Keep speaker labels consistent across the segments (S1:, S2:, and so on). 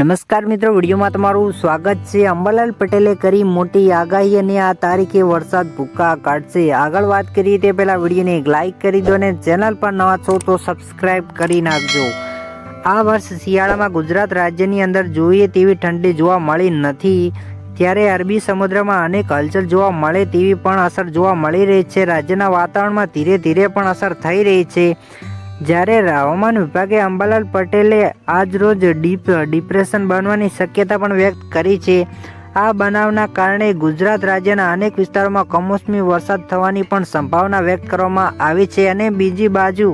S1: નમસ્કાર મિત્રો, વિડીયોમાં તમારું સ્વાગત છે. અંબાલાલ પટેલે કરી મોટી આગાહી અને આ તારીખે વરસાદ ભૂક્કા કાઢશે. આગળ વાત કરીએ તે પહેલાં વિડીયોને એક લાઇક કરી દો અને ચેનલ પર નવા છો તો સબસ્ક્રાઇબ કરી નાખજો. આ વર્ષ શિયાળામાં ગુજરાત રાજ્યની અંદર જોઈએ તેવી ઠંડી જોવા મળી નથી. ત્યારે અરબી સમુદ્રમાં અનેક હલચલ જોવા મળે તેવી પણ અસર જોવા મળી રહી છે. રાજ્યના વાતાવરણમાં ધીરે ધીરે પણ અસર થઈ રહી છે. જ્યારે હવામાન વિભાગે અંબાલાલ પટેલે આજરોજ ડીપ, ડિપ્રેશન બનવાની શક્યતા પણ વ્યક્ત કરી છે. આ બનાવના કારણે ગુજરાત રાજ્યના અનેક વિસ્તારોમાં કમોસમી વરસાદ થવાની પણ સંભાવના વ્યક્ત કરવામાં આવી છે અને બીજી બાજુ,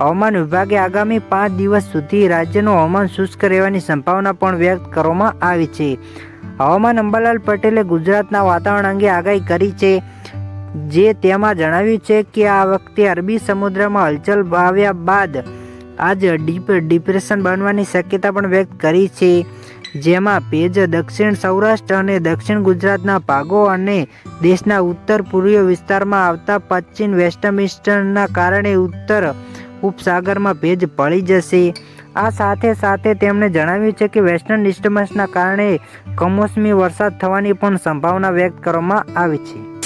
S1: હવામાન વિભાગે આગામી પાંચ દિવસ સુધી રાજ્યનું હવામાન શુષ્ક રહેવાની સંભાવના પણ વ્યક્ત કરવામાં આવી છે. હવામાન અંબાલાલ પટેલે ગુજરાતના વાતાવરણ અંગે આગાહી કરી છે. જે તેમાં જણાવ્યું છે કે આ વખતે અરબી સમુદ્રમાં હલચલ આવ્યા બાદ આજ ડીપ ડિપ્રેશન બનવાની શક્યતા પણ વ્યક્ત કરી છે. જેમાં ભેજ દક્ષિણ સૌરાષ્ટ્ર અને દક્ષિણ ગુજરાતના ભાગો અને દેશના ઉત્તર પૂર્વીય વિસ્તારમાં આવતા પશ્ચિમ વેસ્ટર્ન ઇસ્ટર્નના કારણે ઉત્તર ઉપસાગરમાં ભેજ ભળી જશે. આ સાથે સાથે તેમણે જણાવ્યું છે કે વેસ્ટર્ન ડિસ્ટર્બન્સના કારણે કમોસમી વરસાદ થવાની પણ સંભાવના વ્યક્ત કરવામાં આવી છે.